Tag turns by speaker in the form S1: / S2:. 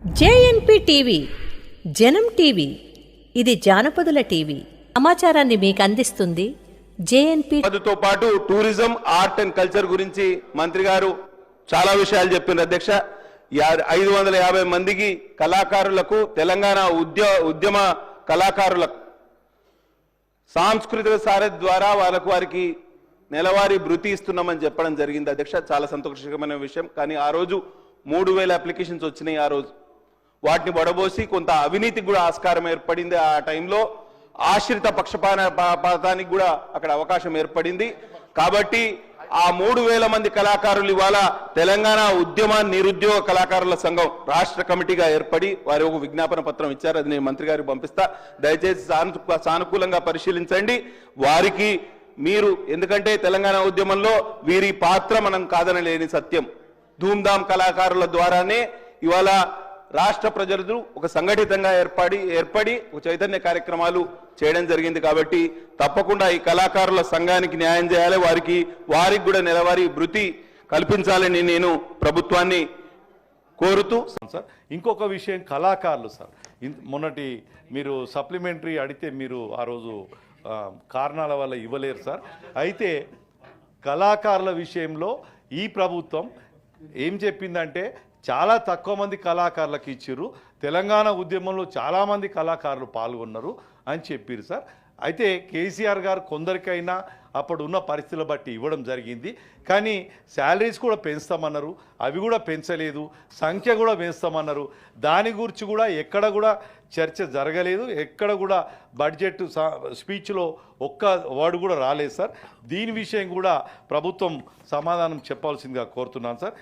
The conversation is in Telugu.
S1: జేఎన్పి టీవీ జనం టీవీ ఇది జానపదుల టీవీ. సమాచారాన్ని మీకు అందిస్తుంది జేఎన్పి
S2: తో పాటు టూరిజం ఆర్ట్ అండ్ కల్చర్ గురించి మంత్రి గారు చాలా విషయాలు చెప్పిన అధ్యక్ష ఐదు వందల యాభై మందికి కళాకారులకు తెలంగాణ ఉద్య ఉద్యమ కళాకారులకు సాంస్కృతిక సారథి ద్వారా వాళ్ళకు వారికి నెలవారీ భృతి ఇస్తున్నామని చెప్పడం జరిగింది. అధ్యక్ష చాలా సంతోషకరమైన విషయం. కానీ ఆ రోజు మూడు వేల అప్లికేషన్స్ వచ్చినాయి ఆ రోజు. వాటిని వడబోసి కొంత అవినీతికి కూడా ఆస్కారం ఏర్పడింది ఆ టైంలో. ఆశ్రిత పక్షపాత పాతానికి కూడా అక్కడ అవకాశం ఏర్పడింది. కాబట్టి ఆ మూడు వేల మంది కళాకారులు ఇవాళ తెలంగాణ ఉద్యమ నిరుద్యోగ కళాకారుల సంఘం రాష్ట్ర కమిటీగా ఏర్పడి వారి ఒక విజ్ఞాపన పత్రం ఇచ్చారు. అది నేను మంత్రి గారికి పంపిస్తా. దయచేసి సాను- సానుకూలంగా పరిశీలించండి. వారికి మీరు ఎందుకంటే తెలంగాణ ఉద్యమంలో వీరి పాత్ర మనం కాదనలేని సత్యం. ధూమ్ధామ్ కళాకారుల ద్వారానే ఇవాళ రాష్ట్ర ప్రజలు ఒక సంఘటితంగా ఏర్పడి ఏర్పడి ఒక చైతన్య కార్యక్రమాలు చేయడం జరిగింది కాబట్టి తప్పకుండా ఈ కళాకారుల సంఘానికి న్యాయం చేయాలి వారికి వారికి కూడా నెలవారీ భృతి కల్పించాలని నేను ప్రభుత్వాన్ని కోరుతూ
S3: సార్ ఇంకొక విషయం కళాకారులు సార్. మొన్నటి మీరు సప్లిమెంటరీ అడిగితే మీరు ఆ రోజు కారణాల వల్ల ఇవ్వలేరు సార్. అయితే కళాకారుల విషయంలో ఈ ప్రభుత్వం ఏం చెప్పిందంటే చాలా తక్కువ మంది కళాకారులకు ఇచ్చిర్రు. తెలంగాణ ఉద్యమంలో చాలామంది కళాకారులు పాల్గొన్నారు అని చెప్పారు సార్. అయితే కేసీఆర్ గారు కొందరికైనా అప్పుడు ఉన్న పరిస్థితుల బట్టి ఇవ్వడం జరిగింది. కానీ శాలరీస్ కూడా పెంచుతామన్నారు. అవి కూడా పెంచలేదు. సంఖ్య కూడా పెంచుతామన్నారు. దాని గురించి కూడా ఎక్కడ కూడా చర్చ జరగలేదు. ఎక్కడ కూడా బడ్జెట్ స్పీచ్లో ఒక్క వర్డ్ కూడా రాలేదు సార్. దీని విషయం కూడా ప్రభుత్వం సమాధానం చెప్పాల్సిందిగా కోరుతున్నాను సార్.